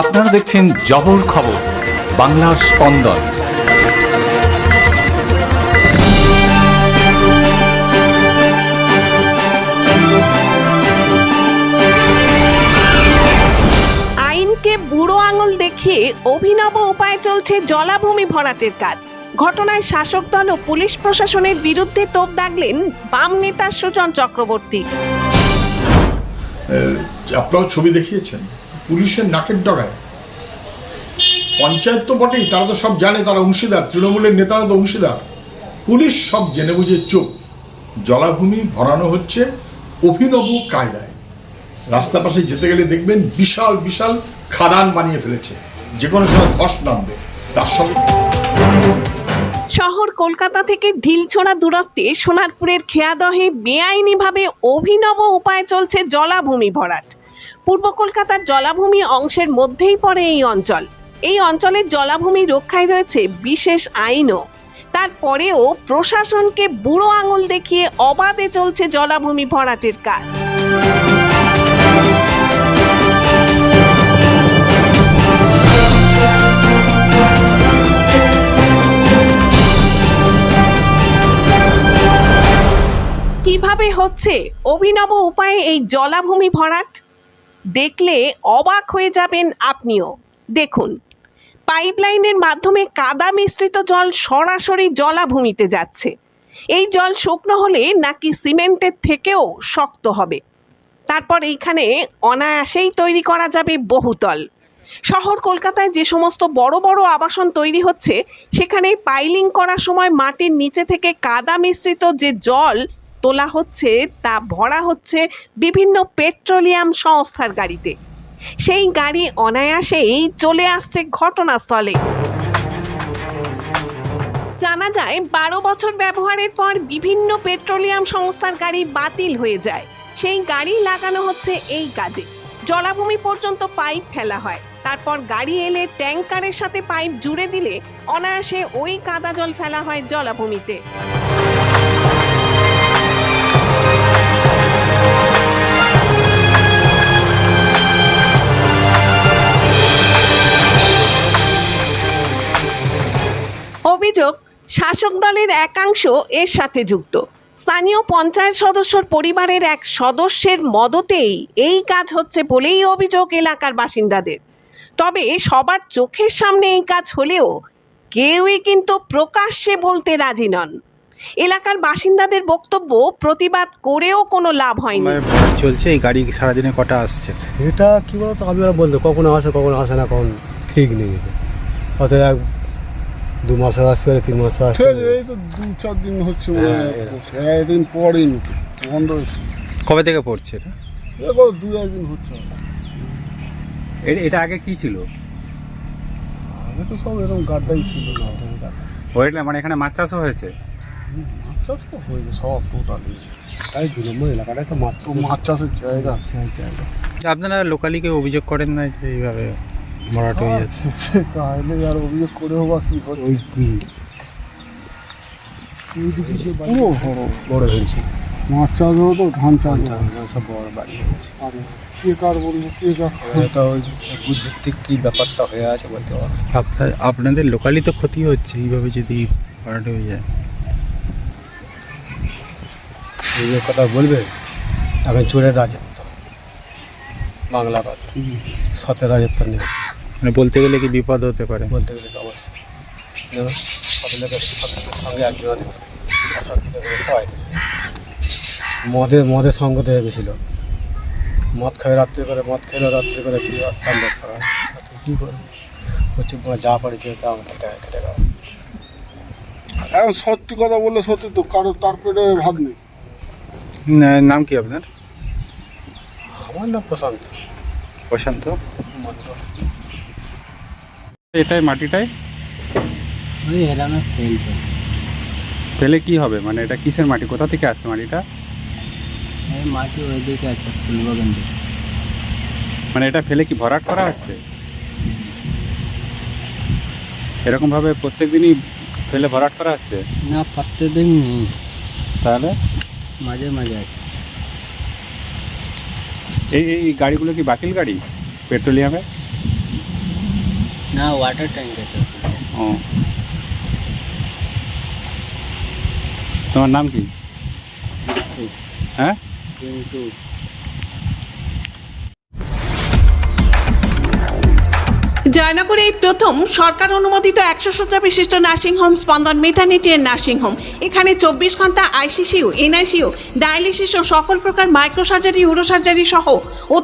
আপনারা দেখছেন জবর খবর বাংলার স্পন্দন। আইনকে বুড়ো আঙুল দেখিয়ে অভিনব উপায়ে চলছে জলাভূমি ভরাটের কাজ। ঘটনায় শাসক দল ও পুলিশ প্রশাসনের বিরুদ্ধে তোপ দাগলেন বাম নেতা সুজন চক্রবর্তী। আপনারাও ছবি দেখিয়েছেন? পুলিশের নাকের ডগায়। পঞ্চায়েত তো বটেই, তারা তো সব জানে, তারা অংশীদার, তৃণমূলের নেতারা তো অংশীদার। পুলিশ সব জেনে বুঝে চোখ। জলাভূমি ভরানো হচ্ছে অভিনব কায়দায়। রাস্তা পাশে যেতে গেলে দেখবেন বিশাল বিশাল খাদান বানিয়ে ফেলেছে। যে কোনো সময় ধস নামবে, তার সঙ্গে শহর কলকাতা থেকে ঢিলছোড়া দূরত্বে সোনারপুরের খেয়াদহে বেআইনিভাবে অভিনব উপায়ে চলছে জলাভূমি ভরাট। পূর্ব কলকাতার জলাভূমি অংশের মধ্যেই পড়ে এই অঞ্চল। এই অঞ্চলের জলাভূমি রক্ষায় রয়েছে বিশেষ আইনও। তারপরেও প্রশাসনকে বুড়ো আঙুল দেখিয়ে অবাধে চলছে জলাভূমি ভরাটের কাজ। কীভাবে হচ্ছে? অভিনব উপায়ে এই জলাভূমি ভরাট? দেখলে অবাক হয়ে যাবেন আপনিও। দেখুন, পাইপলাইনের মাধ্যমে কাদা মিশ্রিত জল সরাসরি জলাভূমিতে যাচ্ছে। এই জল শুকনো হলে নাকি সিমেন্টের থেকেও শক্ত হবে। তারপর এইখানে অনায়াসেই তৈরি করা যাবে বহুতল। শহর কলকাতায় যে সমস্ত বড় বড় আবাসন তৈরি হচ্ছে সেখানে পাইলিং করার সময় মাটির নিচে থেকে কাদা মিশ্রিত যে জল তোলা হচ্ছে, তা ভরা হচ্ছে বিভিন্ন পেট্রোলিয়াম সংস্থার গাড়িতে। সেই গাড়ি অনায়াসেই চলে আসছে ঘটনাস্থলে। জানা যায়, বারো বছর ব্যবহারের পর বিভিন্ন পেট্রোলিয়াম সংস্থার গাড়ি বাতিল হয়ে যায়। সেই গাড়ি লাগানো হচ্ছে এই কাজে। জলাভূমি পর্যন্ত পাইপ ফেলা হয়। তারপর গাড়ি এলে ট্যাঙ্কারের সাথে পাইপ জুড়ে দিলে অনায়াসে ওই কাদা জল ফেলা হয় জলাভূমিতে। শাসক দলের একাংশ এর সাথে যুক্ত। স্থানীয় পঞ্চায়েত সদস্যর পরিবারের এক সদস্যের মদতেই এই কাজ হচ্ছে বলেই অভিযোগ এলাকার বাসিন্দাদের। তবে সবার চোখের সামনে এই কাজ হলেও কেউই কিন্তু প্রকাশ্যে বলতে রাজি নন। এলাকার বাসিন্দাদের বক্তব্য প্রতিবাদ করেও কোনো লাভ হয়নি। চলছে এই গাড়ি সারাদিনে কটা আসছে? এটা কি বলতো? আমি বলতো কখনো আসে কখনো আসে না কখন ঠিক নেই এক দু মাসে পারে তিন মাসে আসতে এই তো দু চার দিন হচ্ছে মনে হয় হ্যাঁ। একদিন পরেই তো বন্ধ হয়েছে কবে থেকে পড়ছে এটা? দেখো দু একদিন হচ্ছে। এটা আগে কি ছিল? আগে তো সব এরকম গাড্ডাই ছিল না ওয়েট মানে এখানে মাছ চাষও হয়েছে? মাছ চাষ তো হয়েছে সব টোটালি তাই দু নম্বর এলাকাটায় তো মাছ মাছ চাষের জায়গা। জায়গা। আপনারা লোকালি কেউ অভিযোগ করেন না যে এইভাবে মরাট হয়ে যাচ্ছে তাহলে আর অভিযোগ করে হবা কি ওই হুম, পুরো বড় হয়েছে। মাছ চাষ হতো তো ধান চাষ। সব বড় বাড়ি হয়েছে। কে কার বলব কে কার এটা ওই বুদ্ধিত্তিক কি ব্যাপারটা হয়ে আছে বলতে পারব আপনাদের লোকালি তো ক্ষতি হচ্ছে এইভাবে যদি মরাট হয়ে যায়। এই কথা বলবে এখন চোরের রাজত্ব বাংলা কথা। সতের রাজত্ব নেই। মানে বলতে গেলে কি বিপদ হতে পারে? বলতে গেলে তো অবশ্যই। সতের সঙ্গে একজন সতের হয় মদের মদের সঙ্গ হয়ে গেছিল মদ খায় রাত্রে করে মদ খেলো রাত্রে করে কি করা হয়। কী করব? হচ্ছে তোমার যা পারে যে দাম কেটে কেটে দাও। এখন সত্যি কথা বললে সত্যি তো কারোর তার পেটে ভাত নেই। নাম কি আপনার? আমার না প্রশান্ত। প্রশান্ত? মাত্র এটাই মাটিটাই? ওই ফেলে কি হবে? মানে এটা কিসের মাটি? কোথা থেকে আসছে মাটিটা? মাটি ওইদিকে আছে ফুলবাগান মানে এটা ফেলে কি ভরাট করা হচ্ছে? এরকম ভাবে প্রত্যেক দিনই ফেলে ভরাট করা হচ্ছে? না প্রত্যেকদিন নেই। তাহলে? মাঝে মাঝে আছে। এই এই গাড়িগুলো কি বাতিল গাড়ি? পেট্রোলিয়ামে না ওয়াটার ট্যাঙ্কে ও। তোমার নাম কি? হ্যাঁ? কিন্তু জয়নগরে এই প্রথম সরকার অনুমোদিত একশো শয্যা বিশিষ্ট নার্সিংহোম স্পন্দন মেটার্নিটি এন্ড নার্সিংহোম এখানে চব্বিশ ঘণ্টা আইসিসিউ এনআইসিউ ডায়ালিসিস ও সকল প্রকার মাইক্রোসার্জারি ইউরোসার্জারি সহ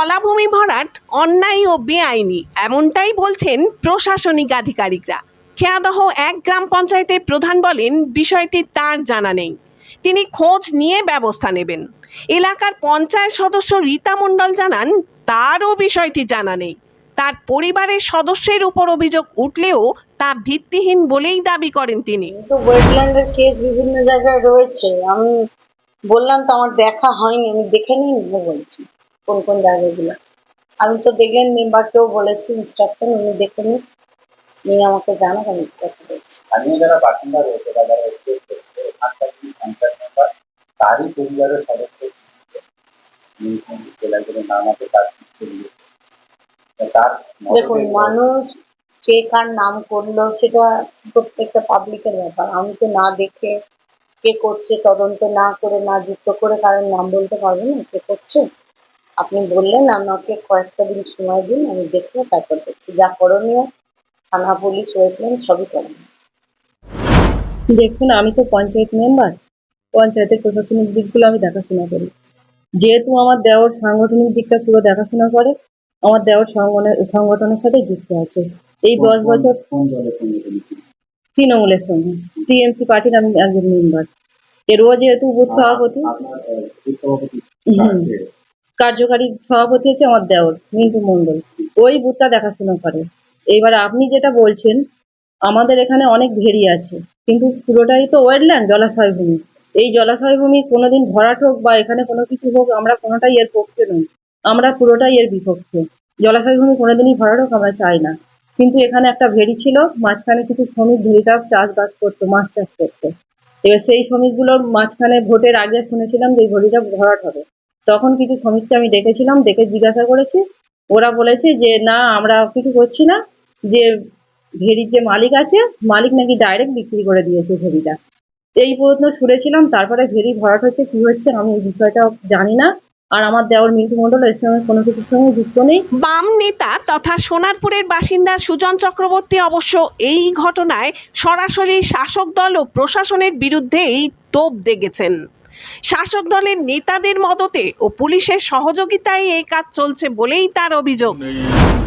জলাভূমি ভরাট অন্যায় ও বেআইনি, এমনটাই বলছেন প্রশাসনিক আধিকারিকরা। খেয়াদহ এক গ্রাম পঞ্চায়েতের প্রধান বলেন, বিষয়টি তার জানা নেই। তিনি খোঁজ নিয়ে ব্যবস্থা নেবেন। এলাকার পঞ্চায়েত সদস্য রীতা মণ্ডল জানান, তারও বিষয়টি জানা নেই। তার পরিবারের সদস্যের উপর অভিযোগ উঠলেও তা ভিত্তিহীন বলেই দাবি করেন তিনি। ওয়েটল্যান্ডের কেস বিভিন্ন জায়গায় রয়েছে। আমি বললাম তো আমার দেখা হয়নি, আমি দেখে নিই বলছি। কোন কোন জায়গাগুলো। আমি তো দেখলেন মেম্বারকেও বলেছি ইনস্ট্রাকশন উনি দেখে নিন। নিয়ে আমাকে জানাক আমি কথা বলছি। স্থানীয় যারা বাসিন্দা রয়েছে এখানকার পঞ্চায়েত মেম্বার তারই পরিবারের সদস্য জেলাগুলোর নাম আছে তার তার দেখুন মানুষ কে কার নাম করল সেটা প্রত্যেকটা পাবলিকের ব্যাপার। আমি তো না দেখে কে করছে তদন্ত না করে না যুক্ত করে কারোর নাম বলতে পারব না কে করছে? আপনি বললেন আমাকে কয়েকটা দিন সময় দিন আমি দেখে তারপর দেখছি। যা করণীয় থানা পুলিশ ওয়েটল্যান্ড সবই করণীয়। দেখুন আমি তো পঞ্চায়েত মেম্বার। পঞ্চায়েতের প্রশাসনিক দিকগুলো আমি দেখাশোনা করি। যেহেতু আমার দেওয়ার সাংগঠনিক দিকটা পুরো দেখাশোনা করে আমার দেওয়ার সংগঠনের সাথে যুক্ত আছে। এই দশ বছর? তৃণমূলের সঙ্গে। টিএমসি পার্টির আমি একজন মেম্বার। এরও যেহেতু বুথ সভাপতি। বুথ সভাপতি হুম। কার্যকারী সভাপতি হচ্ছে আমার দেওর, মিন্টু মণ্ডল। ওই বুথটা দেখাশোনা করে। এবার আপনি যেটা বলছেন, আমাদের এখানে অনেক ভেরি আছে, কিন্তু পুরোটাই তো ওয়েটল্যান্ড জলাশয় ভূমি। এই জলাশয় ভূমি কোনোদিন ভরাট হোক বা এখানে কোনো কিছু হোক, আমরা কোনোটাই এর পক্ষে নই। আমরা পুরোটাই এর বিপক্ষে। জলাশয় ভূমি কোনোদিনই ভরাট হোক, আমরা চাই না। কিন্তু এখানে একটা ভেরি ছিল, মাঝখানে কিছু শ্রমিক ভেরিটা চাষবাস করতো, মাছ চাষ করতো। এবার সেই শ্রমিকগুলোর মাঝখানে ভোটের আগে শুনেছিলাম যে ভেরিটা ভরাট হবে। তখন কিছু শ্রমিককে আমি ডেকেছিলাম ডেকে জিজ্ঞাসা করেছি। ওরা বলেছে যে, না, আমরা কিছু করছি না। যে ভেড়ির যে মালিক আছে, মালিক নাকি ডাইরেক্ট বিক্রি করে দিয়েছে ভেড়িটা। এই পর্যন্ত শুনেছিলাম, তারপরে ভেড়ি ভরাট হচ্ছে, কি হচ্ছে আমি এই বিষয়টা জানি না। আর আমার দেওয়ার মিন্টু মণ্ডল এর সঙ্গে কোনো কিছুর সঙ্গে যুক্ত নেই। বাম নেতা তথা সোনারপুরের বাসিন্দা সুজন চক্রবর্তী অবশ্য এই ঘটনায় সরাসরি শাসক দল ও প্রশাসনের বিরুদ্ধেই তোপ দেগেছেন। শাসক দলের নেতাদের মদতে ও পুলিশের সহযোগিতায় এই কাজ চলছে বলেই তার অভিযোগ।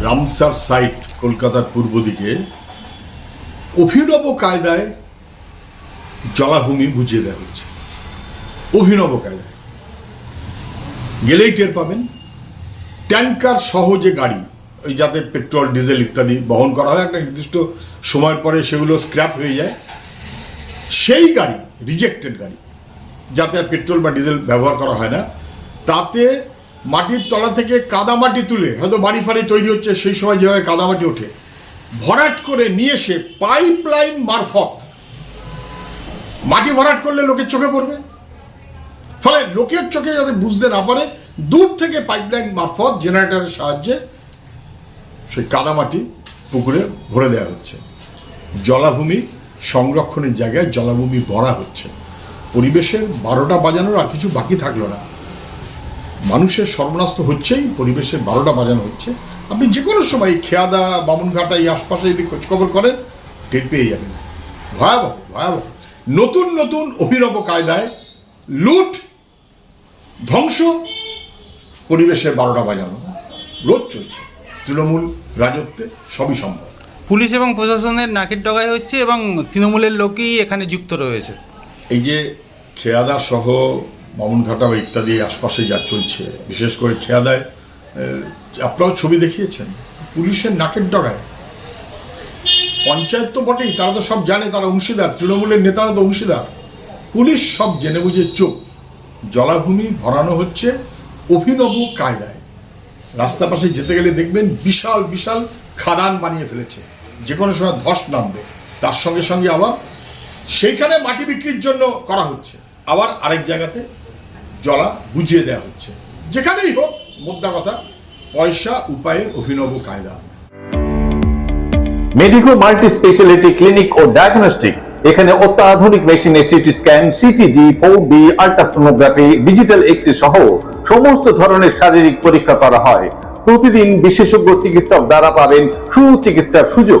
রামসার সাইট কলকাতার পূর্ব দিকে অভিনব কায়দায় জলাভূমি বুঝিয়ে দেওয়া হচ্ছে। অভিনব কায়দায়। গেলেই টের পাবেন, ট্যাঙ্কার সহজে গাড়ি, ওই যাতে পেট্রোল, ডিজেল ইত্যাদি বহন করা হয়, একটা নির্দিষ্ট সময় পরে সেগুলো স্ক্র্যাপ হয়ে যায়, সেই গাড়ি রিজেক্টেড গাড়ি যাতে পেট্রোল বা ডিজেল ব্যবহার করা হয় না। তাতে মাটির তলা থেকে কাদামাটি তুলে, হয়তো বাড়ি ফাড়ি তৈরি হচ্ছে, সেই সময় যেভাবে কাদামাটি ওঠে, ভরাট করে নিয়ে এসে পাইপ লাইন মারফত, মাটি ভরাট করলে লোকের চোখে পড়বে। ফলে লোকের চোখে যাতে বুঝতে না পারে, দূর থেকে পাইপলাইন মারফত জেনারেটরের সাহায্যে সেই কাদামাটি পুকুরে ভরে দেওয়া হচ্ছে। জলাভূমি সংরক্ষণের জায়গায় জলাভূমি ভরা হচ্ছে। পরিবেশের বারোটা বাজানোর আর কিছু বাকি থাকল না। মানুষের সর্বনাশ তো হচ্ছেই পরিবেশের বারোটা বাজানো হচ্ছে। আপনি যে কোনো সময় খেয়াদা, বামুনঘাটা, এই আশপাশে যদি খোঁজখবর করেন, টের পেয়ে যাবেন। ভয়াবহ ভয়াবহ। নতুন নতুন অভিনব কায়দায় লুট, ধ্বংস পরিবেশের বারোটা বাজানো। রোজ চলছে। তৃণমূল রাজত্বে সবই সম্ভব। পুলিশ এবং প্রশাসনের নাকের ডগায় হচ্ছে এবং তৃণমূলের লোকই এখানে যুক্ত রয়েছে। এই যে খেয়াদা সহ বামুনঘাটা বা ইত্যাদি আশপাশে যা চলছে, বিশেষ করে খেয়া দেয় আপনারাও ছবি দেখিয়েছেন, পুলিশের নাকের ডগায়। পঞ্চায়েত তো বটেই, তারা তো সব জানে, তারা অংশীদার, তৃণমূলের নেতারা তো অংশীদার। পুলিশ সব জেনে বুঝে চোখ, জলাভূমি ভরানো হচ্ছে অভিনব কায়দায়। রাস্তা পাশে যেতে গেলে দেখবেন বিশাল বিশাল খাদান বানিয়ে ফেলেছে যে কোনো সময় ধস নামবে, তার সঙ্গে সঙ্গে আবার সেইখানে মাটি বিক্রির জন্য করা হচ্ছে। আবার আরেক জায়গাতে জলা বুঝিয়ে দেওয়া হচ্ছে। যেখানেই হোক, মোদ্দা কথা, পয়সা, উপায়ের অভিনব কায়দা। মেডিকো মাল্টি স্পেশালিটি ক্লিনিক ও ডায়াগনস্টিক এখানে অত্যাধুনিক মেশিনে CT scan, CTG four D ultrasonography digital X সহ সমস্ত ধরনের শারীরিক পরীক্ষা করা হয়। প্রতিদিন বিশেষজ্ঞ চিকিৎসক দ্বারা পাবেন সুচিকিৎসার সুযোগ।